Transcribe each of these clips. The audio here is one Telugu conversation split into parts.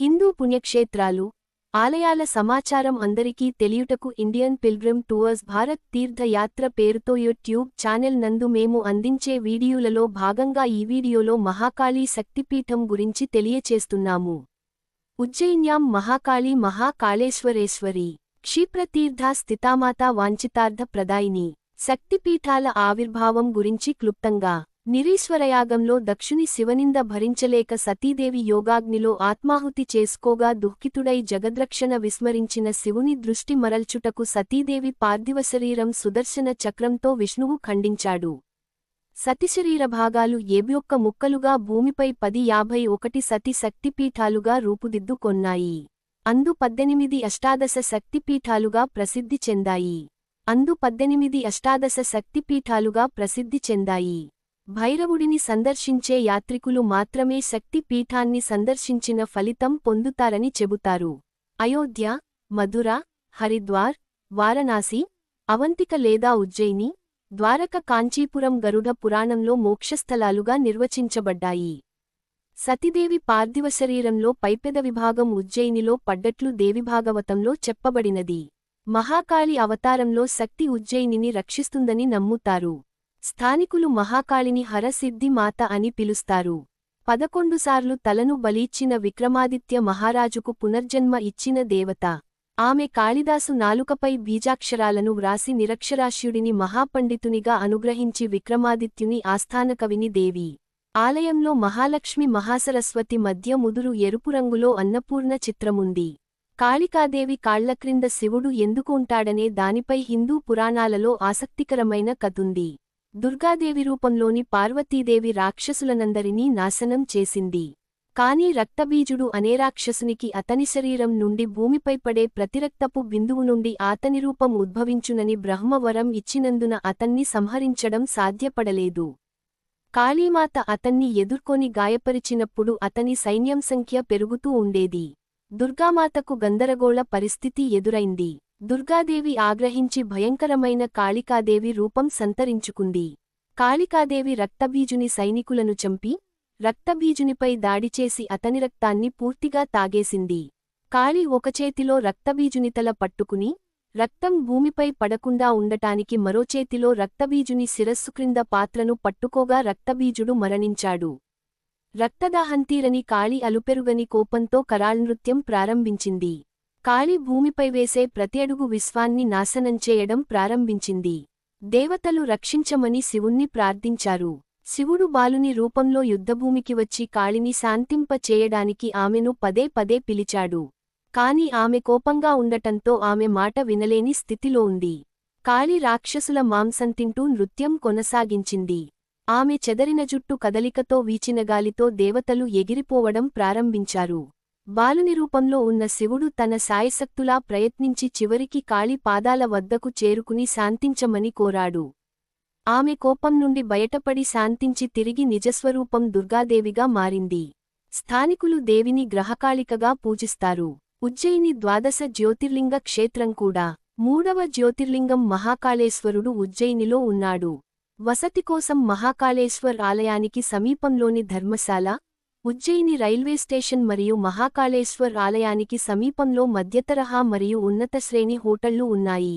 హిందూ పుణ్యక్షేత్రాలు ఆలయాల సమాచారం అందరికీ తెలియుటకు ఇండియన్ పిల్గ్రిమ్ టూర్స్ భారత్ తీర్థయాత్ర పేరుతో యూట్యూబ్ ఛానెల్ నందు మేము అందించే వీడియోలలో భాగంగా ఈ వీడియోలో మహాకాళీ శక్తిపీఠం గురించి తెలియచేస్తున్నాము. ఉజ్జయిన్యాం మహాకాళీ మహాకాళేశ్వరేశ్వరి. క్షీప్రతీర్థ స్థితామాత వాంఛితార్థ ప్రదాయిని. శక్తిపీఠాల ఆవిర్భావం గురించి క్లుప్తంగా నిరీశ్వరయాగంలో దక్షుని శివనింద భరించలేక సతీదేవి యోగాగ్నిలో ఆత్మాహుతి చేసుకోగా దుఃఖితుడై జగద్రక్షణ విస్మరించిన శివుని దృష్టి మరల్చుటకు సతీదేవి పార్థివశరీరం సుదర్శన చక్రంతో విష్ణువు ఖండించాడు. సతిశరీర భాగాలు ఏబ్యొక్క ముక్కలుగా భూమిపై పది యాభై ఒకటి సతి శక్తిపీఠాలుగా రూపుదిద్దుకొన్నాయి అందు పద్దెనిమిది అష్టాదశ శక్తిపీఠాలుగా ప్రసిద్ధి చెందాయి. అందు పద్దెనిమిది అష్టాదశ శక్తిపీఠాలుగా ప్రసిద్ధి చెందాయి. భైరవుడిని సందర్శించే యాత్రికులు మాత్రమే శక్తి పీఠాన్ని సందర్శించిన ఫలితం పొందుతారని చెబుతారు. అయోధ్య మధుర హరిద్వార్ వారణాసి అవంతిక లేదా ఉజ్జయిని ద్వారక కాంచీపురం గరుడ పురాణంలో మోక్షస్థలాలుగా నిర్వచించబడ్డాయి. సతీదేవి పార్థివ శరీరంలో పైపెద విభాగం ఉజ్జయినిలో పడ్డట్లు దేవిభాగవతంలో చెప్పబడినది. మహాకాళి అవతారంలో శక్తి ఉజ్జయినిని రక్షిస్తుందని నమ్ముతారు. స్థానికులు మహాకాళిని హరసిద్ధి మాత అని పిలుస్తారు. పదకొండుసార్లు తలను బలీచ్చిన విక్రమాదిత్య మహారాజుకు పునర్జన్మ ఇచ్చిన దేవత. ఆమె కాళిదాసు నాలుకపై బీజాక్షరాలను వ్రాసి నిరక్షరాస్యుడిని మహాపండితునిగా అనుగ్రహించి విక్రమాదిత్యుని ఆస్థానకవిని దేవి. ఆలయంలో మహాలక్ష్మి మహాసరస్వతి మధ్య ముదురు ఎరుపు రంగులో అన్నపూర్ణ చిత్రముంది. కాళికాదేవి కాళ్ళక్రింద శివుడు ఎందుకు ఉంటాడనే దానిపై హిందూ పురాణాలలో ఆసక్తికరమైన కథుంది దుర్గాదేవి రూపంలోని పార్వతీదేవి రాక్షసులనందరినీ నాశనం చేసింది. కాని రక్తబీజుడు అనే రాక్షసునికి అతని శరీరం నుండి భూమిపై పడే ప్రతిరక్తపు బిందువు నుండి ఆతని రూపం ఉద్భవించునని బ్రహ్మవరం ఇచ్చినందున అతన్ని సంహరించడం సాధ్యపడలేదు. కాళీమాత అతన్ని ఎదుర్కొని గాయపరిచినప్పుడు అతని సైన్యం సంఖ్య పెరుగుతూ ఉండేది. దుర్గామాతకు గందరగోళ పరిస్థితి ఎదురైంది. దుర్గాదేవి ఆగ్రహించి భయంకరమైన కాళికాదేవి రూపం సంతరించుకుంది. కాళికాదేవి రక్తబీజుని సైనికులను చంపి రక్తబీజునిపై దాడిచేసి అతని రక్తాన్ని పూర్తిగా తాగేసింది. కాళి ఒకచేతిలో రక్తబీజునితల పట్టుకుని రక్తం భూమిపై పడకుండా ఉండటానికి మరో చేతిలో రక్తబీజుని శిరస్సు క్రింద పాత్రను పట్టుకోగా రక్తబీజుడు మరణించాడు. రక్తదాహంతీరని కాళి అలుపెరుగని కోపంతో కరాల్నృత్యం ప్రారంభించింది. కాళి భూమిపై వేసే ప్రతి అడుగు విశ్వాన్ని నాశనం చేయడం ప్రారంభించింది. దేవతలు రక్షించమని శివుణ్ణి ప్రార్థించారు. శివుడు బాలుని రూపంలో యుద్ధభూమికి వచ్చి కాళిని శాంతింప చేయడానికి ఆమెను పదే పదే పిలిచాడు. కాని ఆమె కోపంగా ఉండటంతో ఆమె మాట వినలేని స్థితిలో ఉంది. కాళి రాక్షసుల మాంసం తింటూ నృత్యం కొనసాగించింది. ఆమె చెదరిన జుట్టు కదలికతో వీచిన గాలితో దేవతలు ఎగిరిపోవడం ప్రారంభించారు. బాలుని రూపంలో ఉన్న శివుడు తన సాయశక్తులా ప్రయత్నించి చివరికి కాళీ పాదాల వద్దకు చేరుకుని శాంతించమని కోరాడు. ఆమె కోపం నుండి బయటపడి శాంతించి తిరిగి నిజస్వరూపం దుర్గాదేవిగా మారింది. స్థానికులు దేవిని గ్రహకాళికగా పూజిస్తారు. ఉజ్జయిని ద్వాదశ జ్యోతిర్లింగ క్షేత్రం కూడా. మూడవ జ్యోతిర్లింగం మహాకాళేశ్వరుడు ఉజ్జయినిలో ఉన్నాడు. వసతి కోసం మహాకాళేశ్వర్ ఆలయానికి సమీపంలోని ధర్మశాల ఉజ్జయిని రైల్వే స్టేషన్ మరియు మహాకాళేశ్వర్ ఆలయానికి సమీపంలో మధ్యతరహా మరియు ఉన్నత శ్రేణి హోటళ్ళు ఉన్నాయి.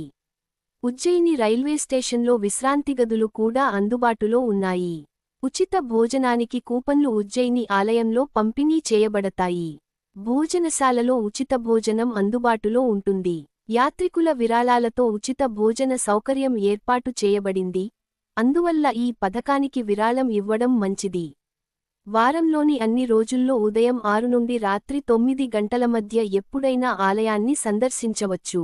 ఉజ్జయిని రైల్వే స్టేషన్లో విశ్రాంతి గదులు కూడా అందుబాటులో ఉన్నాయి. ఉచిత భోజనానికి కూపన్లు ఉజ్జయిని ఆలయంలో పంపిణీ చేయబడతాయి. భోజనశాలలో ఉచిత భోజనం అందుబాటులో ఉంటుంది. యాత్రికుల విరాళాలతో ఉచిత భోజన సౌకర్యం ఏర్పాటు చేయబడింది. అందువల్ల ఈ పథకానికి విరాళం ఇవ్వడం మంచిది. వారంలోని అన్ని రోజుల్లో ఉదయం ఆరు నుండి రాత్రి తొమ్మిది గంటల మధ్య ఎప్పుడైనా ఆలయాన్ని సందర్శించవచ్చు.